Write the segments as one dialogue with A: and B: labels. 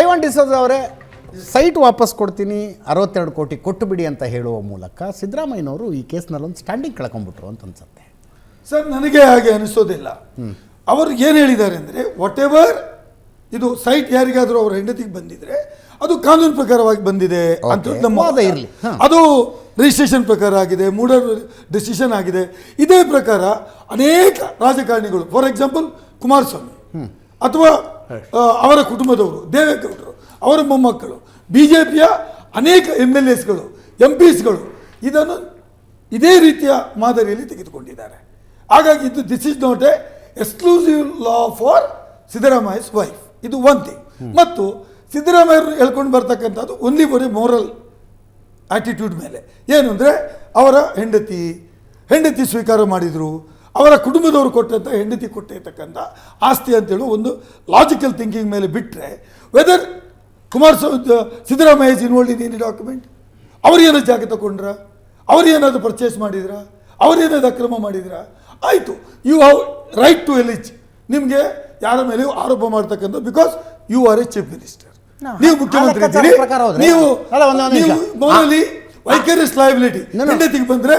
A: ಐವಾನ್ ಡಿಸೋಜ್ ಅವರೇ ಸೈಟ್ ವಾಪಸ್ ಕೊಡ್ತೀನಿ ಅರವತ್ತೆರಡು ಕೋಟಿ ಕೊಟ್ಟು ಬಿಡಿ ಅಂತ ಹೇಳುವ ಮೂಲಕ ಸಿದ್ದರಾಮಯ್ಯನವರು ಈ ಕೇಸ್ನಲ್ಲಿ ಒಂದು ಸ್ಟ್ಯಾಂಡಿಂಗ್ ಕಳ್ಕೊಂಡ್ಬಿಟ್ರು ಅಂತ ಅನ್ಸುತ್ತೆ.
B: ಸರ್ ನನಗೆ ಹಾಗೆ ಅನಿಸೋದಿಲ್ಲ. ಅವರು ಏನು ಹೇಳಿದ್ದಾರೆ ಅಂದರೆ ವಾಟ್ ಎವರ್ ಇದು ಸೈಟ್ ಯಾರಿಗಾದರೂ ಅವರ ಹೆಂಡತಿಗೆ ಬಂದಿದ್ರೆ ಅದು ಕಾನೂನು ಪ್ರಕಾರವಾಗಿ ಬಂದಿದೆ ಅಂತ. ನಮ್ಮ
A: ಇರಲಿ.
B: ಅದು ರಿಜಿಸ್ಟ್ರೇಷನ್ ಪ್ರಕಾರ ಆಗಿದೆ ಮೂಡರ್ ಡಿಸಿಷನ್ ಆಗಿದೆ. ಇದೇ ಪ್ರಕಾರ ಅನೇಕ ರಾಜಕಾರಣಿಗಳು ಫಾರ್ ಎಕ್ಸಾಂಪಲ್ ಕುಮಾರಸ್ವಾಮಿ ಅಥವಾ ಅವರ ಕುಟುಂಬದವರು, ದೇವೇಗೌಡರು, ಅವರ ಮೊಮ್ಮಕ್ಕಳು ಬಿ ಜೆ ಪಿಯ ಅನೇಕ ಎಂ ಎಲ್ ಎಸ್ಗಳು ಎಂ ಪಿಸ್ಗಳು ಇದನ್ನು ಇದೇ ರೀತಿಯ ಮಾದರಿಯಲ್ಲಿ ತೆಗೆದುಕೊಂಡಿದ್ದಾರೆ. ಹಾಗಾಗಿ ಇದು this is not a exclusive law for Siddaramaiah's wife ಇದು ಒನ್ ಥಿಂಗ್ ಮತ್ತು ಸಿದ್ದರಾಮಯ್ಯರು ಹೇಳ್ಕೊಂಡು ಬರ್ತಕ್ಕಂಥದ್ದು ಓನ್ಲಿ ಎ ಮೋರಲ್ ಆ್ಯಟಿಟ್ಯೂಡ್ ಮೇಲೆ. ಏನು ಅಂದರೆ ಅವರ ಹೆಂಡತಿ ಹೆಂಡತಿ ಸ್ವೀಕಾರ ಮಾಡಿದರು ಅವರ ಕುಟುಂಬದವರು ಕೊಟ್ಟಂಥ ಹೆಂಡತಿ ಕೊಟ್ಟಿರ್ತಕ್ಕಂಥ ಆಸ್ತಿ ಅಂತೇಳಿ ಒಂದು ಲಾಜಿಕಲ್ ಥಿಂಕಿಂಗ್ ಮೇಲೆ ಬಿಟ್ಟರೆ whether Kumaraswamy Siddaramaiah involved in any document ಅವ್ರೇನೋ ಜಾಗ ತಗೊಂಡ್ರ? ಅವ್ರೇನಾದ್ರು ಪರ್ಚೇಸ್ ಮಾಡಿದ್ರಾ? ಅವ್ರೇನಾದ್ರು ಅಕ್ರಮ ಮಾಡಿದ್ರಾ? ಆಯಿತು you have right to allege ನಿಮಗೆ ಯಾರ ಮೇಲೆಯೂ ಆರೋಪ ಮಾಡ್ತಕ್ಕಂಥ because you are a chief minister ನೀವು ಮುಖ್ಯಮಂತ್ರಿ ಇದ್ದೀರಿ. ನೀವು
A: ಅಲ್ಲ, No, no.
B: ಹೆಂಡತಿಗೆ ಬಂದ್ರೆ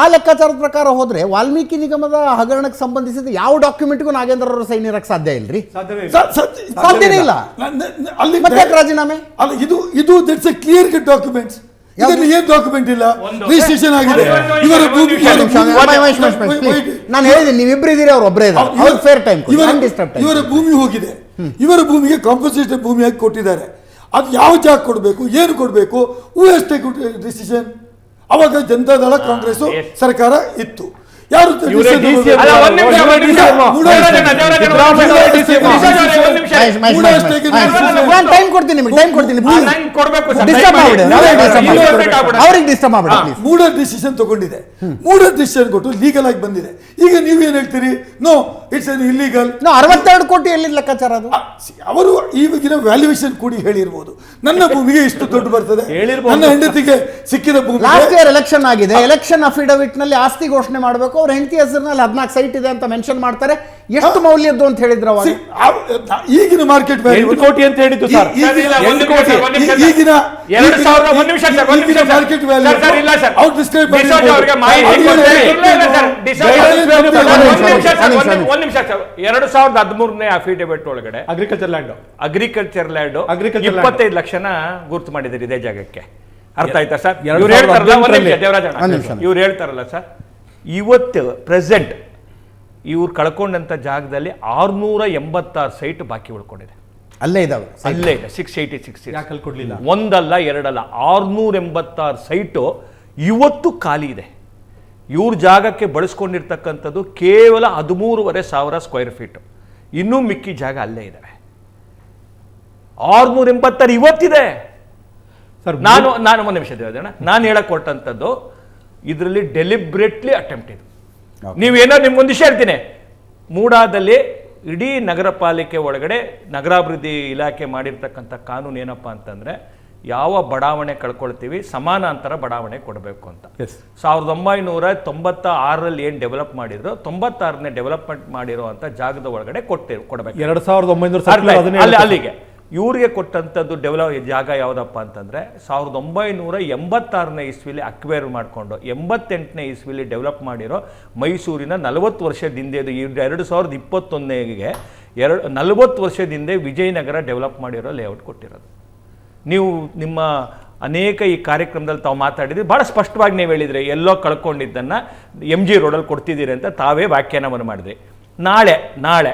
A: ಆ ಲೆಕ್ಕಾಚಾರದ ಪ್ರಕಾರ ಹೋದ್ರೆ ವಾಲ್ಮೀಕಿ ನಿಗಮದ ಹಗರಣಕ್ಕೆ ಸಂಬಂಧಿಸಿದ ಯಾವ ಡಾಕ್ಯುಮೆಂಟ್ಗೂ ನಾಗೇಂದ್ರ ಅವರು ಸೈನ್ ಇರಕ್ಕೆ ಸಾಧ್ಯ ಇಲ್ರಿ? ಸಾಧ್ಯನೇ ಇಲ್ಲ.
B: ಅಲ್ಲಿ
A: ಮತ್ತೆ ರಾಜೀನಾಮೆ?
B: ಅಲ್ಲ ಇದು ಇದು that's a clear cut documents ಇದರಲ್ಲಿ ಏನ್ ಡಾಕ್ಯುಮೆಂಟ್ ಇಲ್ಲ? ರಿಜಿಸ್ಟ್ರೇಷನ್ ಆಗಿದೆ. ಇವರ ಭೂಮಿ.
A: ನಾನು ಹೇಳಿದ್ದೀನಿ ನೀವಿಬ್ರು ಇದ್ದೀರಿ ಅವ್ರು ಒಬ್ಬರೇ ಇದ್ದಾರೆ. ಫೇರ್ ಟೈಮ್
B: ಇವರ
A: ಟೈಮ್
B: ಇವರ ಭೂಮಿ ಹೋಗಿದೆ. ಇವರ ಭೂಮಿಗೆ ಕಾಂಪನ್ಸೇಷನ್ ಭೂಮಿಯಾಗಿ ಕೊಟ್ಟಿದ್ದಾರೆ. ಅದು ಯಾವ ಜಾಗ ಕೊಡಬೇಕು ಏನು ಕೊಡಬೇಕು ಹೂ ಡಿಸಿಷನ್ ಅವಾಗ ಜನತಾದಳ ಕಾಂಗ್ರೆಸ್
C: yes.
B: ಸರ್ಕಾರ ಇತ್ತು ಯಾರು.
A: ನಾನು ಟೈಮ್ ಕೊಡ್ತೀನಿ ನಿಮಗೆ ಟೈಮ್ ಕೊಡ್ತೀನಿ
C: ಆ, ಕೊಡ್ಬೇಕು ಸರ್
A: ಡಿಸ್ಟರ್ಬ್. ಮಾಡ್ಬಿಡಿ ಅವ್ರಿಗೆ ಡಿಸ್ಟರ್ಬ್ ಮಾಡ್ಬಿಡಿ.
C: ಸೆಟ್ ಆಗ್ಬಿಡುತ್ತೆ.
A: ಅವ್ರಿಗೆ ಡಿಸ್ಟರ್ಬ್ ಮಾಡ್ಬಿಡಿ
C: ಹಾ.
A: please.
B: ಮೂಡ ಡಿಸಿಷನ್ ತಗೊಂಡಿದೆ. ಮೂಡರ್ ಡಿಸಿಷನ್ ಕೊಟ್ಟು ಲೀಗಲ್ ಆಗಿ ಬಂದಿದೆ. ಈಗ ನೀವು ಏನ್ ಹೇಳ್ತೀರಿ? No it's an illegal
A: no ಅರವತ್ತೆರಡು ಕೋಟಿ ಎಲ್ಲಿ ಲೆಕ್ಕಾಚಾರ ಅದು?
B: ಅವರು ಈಗಿನ ವ್ಯಾಲ್ಯೂಯೇಷನ್ ಕೂಡಿ ಹೇಳಿರ್ಬೋದು. ನನ್ನ ಭೂಮಿಗೆ ಇಷ್ಟು ದುಡ್ಡು ಬರ್ತದೆ. ನನ್ನ ಹೆಂಡತಿಗೆ ಸಿಕ್ಕಿದ ಭೂಮಿ
A: ಲಾಸ್ಟ್ ಇಯರ್ ಎಲೆಕ್ಷನ್ ಆಗಿದೆ. ಎಲೆಕ್ಷನ್ ಅಫಿಡವಿಟ್ನಲ್ಲಿ ಆಸ್ತಿ ಘೋಷಣೆ ಮಾಡಬೇಕು ಅವ್ರ ಹೆಂಡತಿ ಹೆಸರಿನಲ್ಲಿ ಹದಿನಾಲ್ಕು ಸೈಟ್ ಇದೆ ಅಂತ ಮೆನ್ಷನ್ ಮಾಡ್ತಾರೆ. ಎಷ್ಟು ಮೌಲ್ಯದ್ದು ಅಂತ ಹೇಳಿದ್ರು ಅವಾಗ?
B: ಈಗಿನ ಮಾರ್ಕೆಟ್ ವ್ಯಾಲ್ಯೂ
D: ಕೋಟಿ ಅಂತ ಹೇಳಿದ್ದು ಸರ್.
C: ಒಂದ್
D: ಕೋಟಿ.
B: ಈಗಿನ
C: ಎರಡು ಸಾವಿರದ ಒಂದ್ ನಿಮಿಷ ಸರ್, ಒಂದ್ ನಿಮಿಷ sir.
B: Market value
C: sir, sir, ಇಲ್ಲ ಸರ್.
B: ಡಿಸ್ಕ್ರೈಬ್
C: ಡಿಸೋಜ ಅವ್ರಿಗೆ ಮಾಹಿತಿ ಒಂದ್ ನಿಮಿಷ. ಎರಡು ಸಾವಿರದ ಹದಿಮೂರನೇ ಅಫಿಡವಿಟ್ ಒಳಗಡೆ
D: agriculture land
C: agriculture land
D: agriculture.
C: ಇಪ್ಪತ್ತೈದು ಲಕ್ಷನ ಗುರುತು ಮಾಡಿದ್ರಿ ಇದೇ ಜಾಗಕ್ಕೆ. ಅರ್ಥ ಆಯ್ತಾ ಸರ್? ಇವ್ರು ಹೇಳ್ತಾರಲ್ಲ ಇವ್ರು ಹೇಳ್ತಾರಲ್ಲ ಸರ್? ಇವತ್ತು ಪ್ರೆಸೆಂಟ್ ಇವ್ರು ಕಳ್ಕೊಂಡಂಥ ಜಾಗದಲ್ಲಿ ಆರ್ನೂರ ಎಂಬತ್ತಾರು ಸೈಟ್ ಬಾಕಿ ಉಳ್ಕೊಂಡಿದೆ.
A: ಅಲ್ಲೇ ಇದಾವೆ
C: ಅಲ್ಲೇ ಇದೆ ಸಿಕ್ಸ್ ಏಯ್ಟಿ ಸಿಕ್ಸ್
D: ಯಾಕೆ ಕೊಡ್ಲಿಲ್ಲ?
C: ಒಂದಲ್ಲ ಎರಡಲ್ಲ ಆರ್ನೂರ ಎಂಬತ್ತಾರು ಸೈಟು ಇವತ್ತು ಖಾಲಿ ಇದೆ. ಇವ್ರ ಜಾಗಕ್ಕೆ ಬಳಸ್ಕೊಂಡಿರ್ತಕ್ಕಂಥದ್ದು ಕೇವಲ ಹದಿಮೂರುವರೆ ಸಾವಿರ ಸ್ಕ್ವೇರ್ ಫೀಟು ಇನ್ನೂ ಮಿಕ್ಕಿ ಜಾಗ ಅಲ್ಲೇ ಇದ್ದಾವೆ ಆರುನೂರ ಎಂಬತ್ತಾರು ಇವತ್ತಿದೆ.
D: ಸರ್
C: ನಾನು ನಾನು ಒಂದು ನಿಮಿಷ ನಾನು ಹೇಳಕ್ಕೆ ಕೊಟ್ಟಂಥದ್ದು ಇದರಲ್ಲಿ ಡೆಲಿಬ್ರೇಟ್ಲಿ ಅಟೆಂಪ್ಟ್ ಇದು. ನೀವೇನೋ ನಿಮ್ಗೊಂದು ವಿಷಯ ಹೇಳ್ತೀನಿ. ಮೂಡಾದಲ್ಲಿ ಇಡೀ ನಗರ ಪಾಲಿಕೆ ಒಳಗಡೆ ನಗರಾಭಿವೃದ್ಧಿ ಇಲಾಖೆ ಮಾಡಿರ್ತಕ್ಕಂಥ ಕಾನೂನು ಏನಪ್ಪ ಅಂತಂದರೆ ಯಾವ ಬಡಾವಣೆ ಕಳ್ಕೊಳ್ತೀವಿ ಸಮಾನಾಂತರ ಬಡಾವಣೆ ಕೊಡಬೇಕು ಅಂತ. ಸಾವಿರದ ಒಂಬೈನೂರ ತೊಂಬತ್ತ ಆರರಲ್ಲಿ ಏನು ಡೆವಲಪ್ ಮಾಡಿದ್ರು ತೊಂಬತ್ತಾರನೇ ಡೆವಲಪ್ಮೆಂಟ್ ಮಾಡಿರೋ ಅಂತ ಜಾಗದ ಒಳಗಡೆ ಕೊಟ್ಟಿರು ಕೊಡಬೇಕು.
D: ಎರಡು ಸಾವಿರದ ಒಂಬೈನೂರ
C: ಅಲ್ಲಿಗೆ. ಇವ್ರಿಗೆ ಕೊಟ್ಟಂಥದ್ದು ಡೆವಲಪ್ ಜಾಗ ಯಾವುದಪ್ಪ ಅಂತಂದರೆ ಸಾವಿರದ ಒಂಬೈನೂರ ಎಂಬತ್ತಾರನೇ ಇಸ್ವಿಲಿ ಅಕ್ವೇರ್ ಮಾಡಿಕೊಂಡು ಎಂಬತ್ತೆಂಟನೇ ಇಸ್ವಿಲಿ ಡೆವಲಪ್ ಮಾಡಿರೋ ಮೈಸೂರಿನ ನಲವತ್ತು ವರ್ಷದ ಹಿಂದೆ ಎರಡು ಸಾವಿರದ ಇಪ್ಪತ್ತೊಂದನೆಗೆ ಎರಡು, ನಲವತ್ತು ವರ್ಷದ ಹಿಂದೆ ವಿಜಯನಗರ ಡೆವಲಪ್ ಮಾಡಿರೋ ಲೇಔಟ್ ಕೊಟ್ಟಿರೋದು. ನೀವು ನಿಮ್ಮ ಅನೇಕ ಈ ಕಾರ್ಯಕ್ರಮದಲ್ಲಿ ತಾವು ಮಾತಾಡಿದ್ರಿ ಭಾಳ ಸ್ಪಷ್ಟವಾಗಿ ನೀವು ಹೇಳಿದ್ರಿ, ಎಲ್ಲೋ ಕಳ್ಕೊಂಡಿದ್ದನ್ನು ಎಂ ಜಿ ರೋಡಲ್ಲಿ ಕೊಡ್ತಿದ್ದೀರಿ ಅಂತ ತಾವೇ ವ್ಯಾಖ್ಯಾನವನ್ನು ಮಾಡಿದ್ರಿ. ನಾಳೆ ನಾಳೆ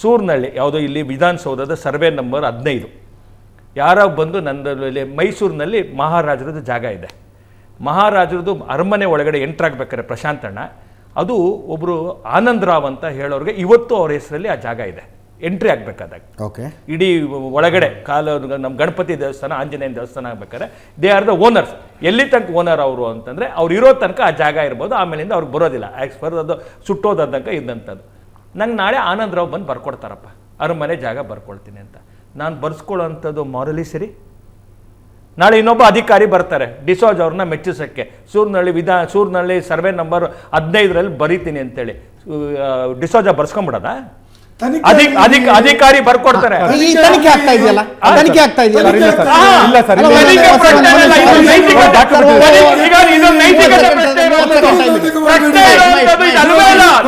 C: ಸೂರ್ನಳ್ಳಿ ಯಾವುದೋ ಇಲ್ಲಿ ವಿಧಾನಸೌಧದ ಸರ್ವೆ ನಂಬರ್ ಹದಿನೈದು. ಯಾರೋ ಬಂದು ನಂದಲ್ಲಿ ಮೈಸೂರಿನಲ್ಲಿ ಮಹಾರಾಜರದ್ದು ಜಾಗ ಇದೆ. ಮಹಾರಾಜರದ್ದು ಅರಮನೆ ಒಳಗಡೆ ಎಂಟ್ರಾಗ್ಬೇಕಾದ್ರೆ ಪ್ರಶಾಂತ್ ಅಣ್ಣ. ಅದು ಒಬ್ಬರು ಆನಂದ್ ರಾವ್ ಅಂತ ಹೇಳೋರಿಗೆ ಇವತ್ತು ಅವ್ರ ಹೆಸರಲ್ಲಿ ಆ ಜಾಗ ಇದೆ. ಎಂಟ್ರಿ ಆಗಬೇಕಾದಾಗ.
A: ಓಕೆ.
C: ಇಡೀ ಒಳಗಡೆ ಕಾಲ ನಮ್ಮ ಗಣಪತಿ ದೇವಸ್ಥಾನ ಆಂಜನೇಯ ದೇವಸ್ಥಾನ ಆಗ್ಬೇಕಾದ್ರೆ ದೇ ಆರ್ ದ ಓನರ್ಸ್ ಎಲ್ಲಿ ತನಕ ಓನರ್ ಅವರು ಅಂತಂದರೆ ಅವ್ರು ಇರೋ ತನಕ ಆ ಜಾಗ ಇರ್ಬೋದು ಆಮೇಲಿಂದ ಅವ್ರಿಗೆ ಬರೋದಿಲ್ಲ. ಆ್ಯಕ್ಸ್ ಫರ್ ಅದು ಸುಟ್ಟೋದ ತನಕ ಇದ್ದಂಥದ್ದು ನಂಗೆ ನಾಳೆ ಆನಂದ್ ರಾವ್ ಬಂದು ಬರ್ಕೊಡ್ತಾರಪ್ಪ. ಅರಮನೆ ಜಾಗ ಬರ್ಕೊಳ್ತೀನಿ ಅಂತ. ನಾನು ಬರ್ಸ್ಕೊಳ್ಳೋಂಥದ್ದು ಮಾರಲಿ ಸರಿ. ನಾಳೆ ಇನ್ನೊಬ್ಬ ಅಧಿಕಾರಿ ಬರ್ತಾರೆ ಡಿಸೋಜ್ ಅವ್ರನ್ನ ಮೆಚ್ಚಿಸೋಕ್ಕೆ. ಸೂರ್ನಳ್ಳಿ ವಿಧಾ ಸೂರ್ನಳ್ಳಿ ಸರ್ವೆ ನಂಬರ್ ಹದಿನೈದರಲ್ಲಿ ಬರೀತೀನಿ ಅಂತೇಳಿ. ಡಿಸೋಜ ಬರ್ಸ್ಕೊಂಬಿಡೋದ? ಅಧಿಕಾರಿ ಬರ್ಕೊಡ್ತಾರೆ.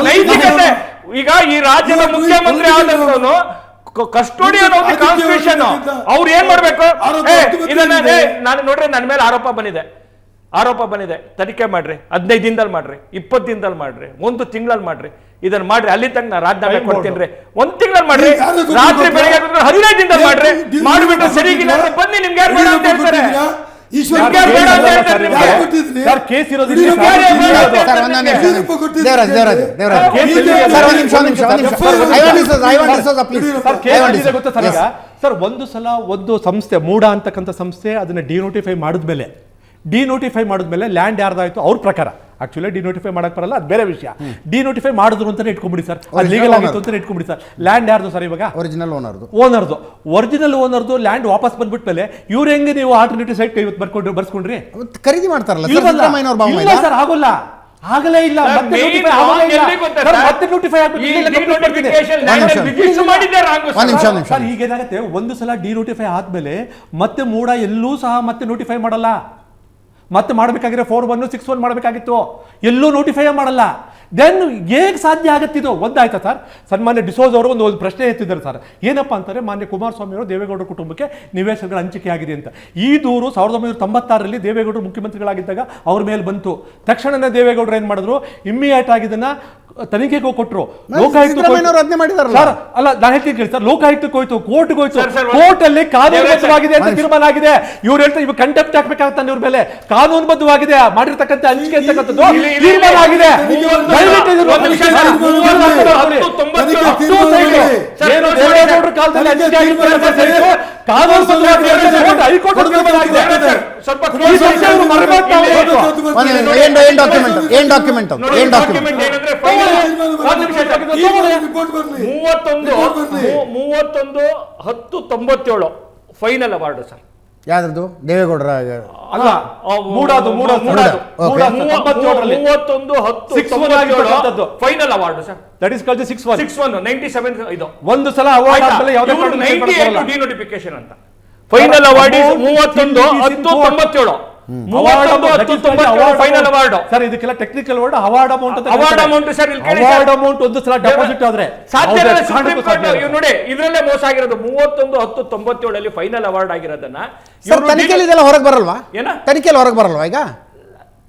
C: ನೈತಿಕತೆ. ಈಗ ಈ ರಾಜ್ಯದ ಮುಖ್ಯಮಂತ್ರಿ ಆದವನು ಕಸ್ಟೋಡಿಯನ್ ಆಫ್ ದಿ ಕಾನ್ಸ್ಟಿಟ್ಯೂಷನ್ ಅವ್ರು ಏನ್ ಮಾಡ್ಬೇಕು? ಇದನ್ನ ನಾನು ನೋಡ್ರಿ ನನ್ನ ಮೇಲೆ ಆರೋಪ ಬಂದಿದೆ. ಆರೋಪ ಬಂದಿದೆ. ತನಿಖೆ ಮಾಡ್ರಿ. ಹದಿನೈದು ದಿನದಲ್ಲಿ ಮಾಡ್ರಿ. ಇಪ್ಪತ್ತು ದಿನದಲ್ಲಿ ಮಾಡ್ರಿ. ಒಂದು ತಿಂಗಳಲ್ಲಿ ಮಾಡ್ರಿ. ಇದನ್ನ ಮಾಡ್ರಿ. ಅಲ್ಲಿ ತಂಗ ನಾ ರಾಜೀನಾಮೆ ಕೊಡ್ತೀನಿ ಒಂದ್ ತಿಂಗಳಲ್ಲಿ ಮಾಡ್ರಿ. ರಾತ್ರಿ? ಬೆಳಗ್ಗೆ ಹದಿನೈದು ದಿನದಲ್ಲಿ ಮಾಡ್ರಿ. ಮಾಡ್ಬಿಟ್ಟು ಸರಿಗಿಲ್ಲ ಅಂದ್ರೆ ಬನ್ನಿ ನಿಮ್ಗೆ ಯಾರು ಅಂತ ಹೇಳ್ತಾರೆ.
D: Sir case
A: Devaraj Devaraj Devaraj. ಒಂದು ನಿಮಿಷ ನಿಮಿಷ. ನಿಮಿಷ
D: ಗೊತ್ತಾ ಈಗ ಸರ್ ಒಂದು ಸಲ ಒಂದು ಸಂಸ್ಥೆ ಮೂಡ ಅಂತಕ್ಕಂಥ ಸಂಸ್ಥೆ ಅದನ್ನ ಡಿನೋಟಿಫೈ ಮಾಡಿದ್ಮೇಲೆ ಡಿನೋಟಿಫೈ ಮಾಡಿದ್ಮೇಲೆ ಲ್ಯಾಂಡ್ ಯಾರ್ದಾಯ್ತು? ಅವ್ರ ಪ್ರಕಾರ. ಆಕ್ಚುಲಿ ಡಿನೋಟಿಫೈ ಮಾಡಕ್ಕೆ ಬರಲ್ಲ ಅದು ಬೇರೆ ವಿಷಯ. ಡಿನೋಟಿಫೈ ಮಾಡಿದ್ರು ಅಂತಾನೆ ಇಟ್ಕೊಂಬಿಡಿ ಸರ್ ಅದು ಲೀಗಲ್. ಆಗಿತ್ತು ಅಂತಾನೆ ಇಟ್ಕೊಂಬಿಡಿ ಸರ್ ಲ್ಯಾಂಡ್ ಯಾರ್ದು ಸರ್ ಇವಾಗ?
A: ಒರಿಜಿನಲ್ ಓನರ್ದು
D: ಓನರ್ದು ಒರಿಜಿನಲ್ ಓನರ್ದು ಲ್ಯಾಂಡ್ ವಾಪಸ್ ಬಂದ್ಬಿಟ್ಮೇಲೆ ಇವ್ರು ಹೆಂಗೆ ನೀವು ಆಲ್ಟರ್ನೇಟಿವ್ ಸೈಟ್ ಇವತ್ತು ಬರ್ಕೊಂಡ್ರಿ ಬರ್ಸ್ಕೊಂಡ್ರಿ?
A: ಖರೀದಿ ಮಾಡ್ತಾರಲ್ಲ ಸರ್
D: ಆಗೋಲ್ಲ. ಆಗಲೇ ಇಲ್ಲ. ಮತ್ತೆ
C: ನೋಟಿಫೈ
D: notify ಆಗೋದೇ
C: wrong
D: ಇಲ್ಲ.
C: ಎಲ್ಲಿ ಗೊತ್ತಾ
D: ಸರ್,
C: ಸರ್?
D: ಮತ್ತೆ notify ಆಗ್ಬಿಟ್ಟು
C: ಈ
D: ಇಲ್ಲ, complete ಮಾಡ್ತೀನಿ.
C: denotification land
A: ನಿಮಿಷ.
C: ಅಲ್ಲಿ register ಮಾಡಿದ್ದೇ wrong ಸರ್.
A: ಒಂದ್ ನಿಮಿಷ ಒಂದ್ ನಿಮಿಷ.
D: ಸರ್ ಈಗೇನಾಗುತ್ತೆ? ಒಂದು ಸಲ ಡಿ ನೋಟಿಫೈ ಆದ್ಮೇಲೆ ಮತ್ತೆ ಮೂಡ ಎಲ್ಲೂ ಸಹ ಮತ್ತೆ ನೋಟಿಫೈ ಮಾಡಲ್ಲ. ಮತ್ತೆ ಮಾಡಬೇಕಾಗಿರೋ ಫೋರ್ ಒನ್ ಸಿಕ್ಸ್ ಒನ್ ಮಾಡಬೇಕಾಗಿತ್ತು. ಎಲ್ಲೂ ನೋಟಿಫೈ ಮಾಡಲ್ಲ. ದೆನ್ ಹೇಗೆ ಸಾಧ್ಯ ಆಗುತ್ತಿದ್ದು ಒಂದಾಯ್ತಾ ಸರ್ ಸನ್ಮಾನ್ಯ ಡಿಸೋಸ್ ಅವರು ಒಂದು ಒಂದು ಪ್ರಶ್ನೆ ಎತ್ತಿದ್ದಾರೆ ಸರ್ ಏನಪ್ಪ ಅಂತಾರೆ ಮಾನ್ಯ ಕುಮಾರಸ್ವಾಮಿ ಅವರು ದೇವೇಗೌಡರ ಕುಟುಂಬಕ್ಕೆ ನಿವೇಶನಗಳ ಹಂಚಿಕೆ ಆಗಿದೆ ಅಂತ. ಈ ದೂರು ಸಾವಿರದ ಒಂಬೈನೂರ ತೊಂಬತ್ತಾರರಲ್ಲಿ ದೇವೇಗೌಡರು ಮುಖ್ಯಮಂತ್ರಿಗಳಾಗಿದ್ದಾಗ ಅವ್ರ ಮೇಲೆ ಬಂತು. ತಕ್ಷಣನೇ ದೇವೇಗೌಡರು ಏನು ಮಾಡಿದ್ರು? ಇಮ್ಮಿಡಿಯೇಟ್ ಆಗಿ ಇದನ್ನ ತನಿಖೆಗೆ ಕೊಟ್ಟರು ಲೋಕಾಯುಕ್ತ. ಸರ್ ಅಲ್ಲ ನಾನು ಹೇಳ್ತೀನಿ ಕೇಳಿ ಸರ್. ಲೋಕಾಯುಕ್ತಕ್ಕೆ ಹೋಯ್ತು ಕೋರ್ಟ್ಗೆ ಹೋಯ್ತು ಕೋರ್ಟ್ ಅಲ್ಲಿ ಕಾನೂನುಬದ್ಧವಾಗಿದೆ ಅಂತ ತೀರ್ಮಾನ ಆಗಿದೆ ಇವ್ರು ಹೇಳ್ತಾರೆ ಇವಾಗ ಕಂಟೆಪ್ಟ್ ಹಾಕ್ಬೇಕಾಗುತ್ತೆ ಇವ್ರ ಮೇಲೆ. ಕಾನೂನುಬದ್ಧವಾಗಿದೆ ಮಾಡಿರ್ತಕ್ಕಂಥ ಅಂಜಿಕೆ ಅಂತಕ್ಕಂಥದ್ದು ತೀರ್ಮಾನ ಆಗಿದೆ. ಕಾಲದಲ್ಲಿ ಹೈಕೋರ್ಟ್ ತೀರ್ಮಾನ ಆಗಿದೆ.
B: ಸರ್,
C: ಸ್ವಲ್ಪ
A: ಏನ್ ಡಾಕ್ಯುಮೆಂಟ್ ಏನ್ ಡಾಕ್ಯುಮೆಂಟ್
C: ಏನಂದ್ರೆ ಮೂವತ್ತೊಂದು ಮೂವತ್ತೊಂದು ಹತ್ತು ತೊಂಬತ್ತೇಳು ಫೈನಲ್ ಅವಾರ್ಡ್ ಸರ್
A: ಯಾವ್ದು ದೇವೇಗೌಡರ
D: ಅಲ್ಲ ಮೂಡಾದು
C: ಮೂವತ್ತೊಂದು ಹತ್ತು final award sir
D: that is six one
C: six one ninety seven ಇದು
D: ಒಂದು ಸಲ ಅವಾರ್ಡ್
C: ನೈಂಟಿ
D: ಬರಲ್ಲ.
C: ಡಿನೋಟಿಫಿಕೇಶನ್ ಅಂತ ಫೈನಲ್ ಅವಾರ್ಡ್ ಮೂವತ್ತೊಂದು ಹತ್ತು. ತೊಂಬತ್ತೇಳು. ಫೈನಲ್ ಅವಾರ್ಡ್
D: ಸರ್ ಇದಕ್ಕೆಲ್ಲ technical word award amount
C: award amount sir
D: award amount ಒಂದು ಸಲ ಡೆಪಾಸಿಟ್ ಆದ್ರೆ
C: ಸಾಧ್ಯ ನೋಡಿ ಇದ್ರಲ್ಲೇ ಮೋಸ ಆಗಿರೋದು ಮೂವತ್ತೊಂದು ಹತ್ತು ತೊಂಬತ್ತೇಳಲ್ಲಿ ಫೈನಲ್ ಅವಾರ್ಡ್ ಆಗಿರೋದನ್ನ
A: ತನಿಖೆಯಲ್ಲಿ ಇದೆಲ್ಲ ಹೊರಗೆ ಬರಲ್ವಾ?
C: ಏನ?
A: ತನಿಖೆಯಲ್ಲಿ ಹೊರಗೆ ಬರಲ್ವಾ ಈಗ?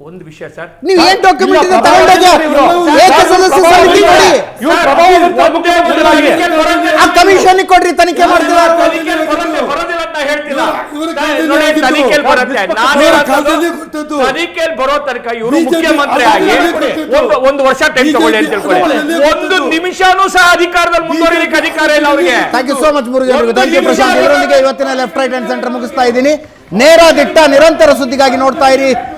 C: ಒಂದು ವಿಷಯ ಸರ್.
A: ನೀವು ಏನ್ ಡಾಕ್ಯುಮೆಂಟ್ ಇದೆ ತಗೊಂಡೋಗಿ ಸಮಿತಿ
D: ಇವ್ರು. ಮುಖ್ಯಮಂತ್ರಿಗಳಾಗಿ.
A: ಆ ಕಮಿಷನ್ ಕೊಡ್ರಿ ತನಿಖೆ ಮಾಡ್ತೀರಾ?
C: ತನಿಖೆಯಲ್ಲಿ ಬರೋ ತನಕ ಇವರು ಮುಖ್ಯಮಂತ್ರಿ ಆಗಿ ಒಂದು ಒಂದು ವರ್ಷ ಟೈಮ್ ತಗೊಳ್ಳಿ ಅಂತ ತಿಳ್ಕೊಳ್ಳಿ ಒಂದು. ನಿಮಿಷನೂ ಸಹ ಅಧಿಕಾರದಲ್ಲಿ ಮುಂದುವರಿಲಿಕ್ಕೆ ಅಧಿಕಾರ ಇಲ್ಲ ಅವರಿಗೆ.
A: ಥ್ಯಾಂಕ್ ಯು ಸೋ ಮಚ್ ಮುರುಗಿ
C: ಒಂದು
A: ಥ್ಯಾಂಕ್ ಯು ಪ್ರಶಾಂತ್. ಇವರೊಂದಿಗೆ ಇವತ್ತಿನ ಲೆಫ್ಟ್ ರೈಟ್ ಅಂಡ್ ಸೆಂಟರ್ ಮುಗಿಸ್ತಾ ಇದ್ದೀನಿ. ನೇರ ದಿಟ್ಟ ನಿರಂತರ ಸುದ್ದಿಗಾಗಿ ನೋಡ್ತಾ ಇರಿ.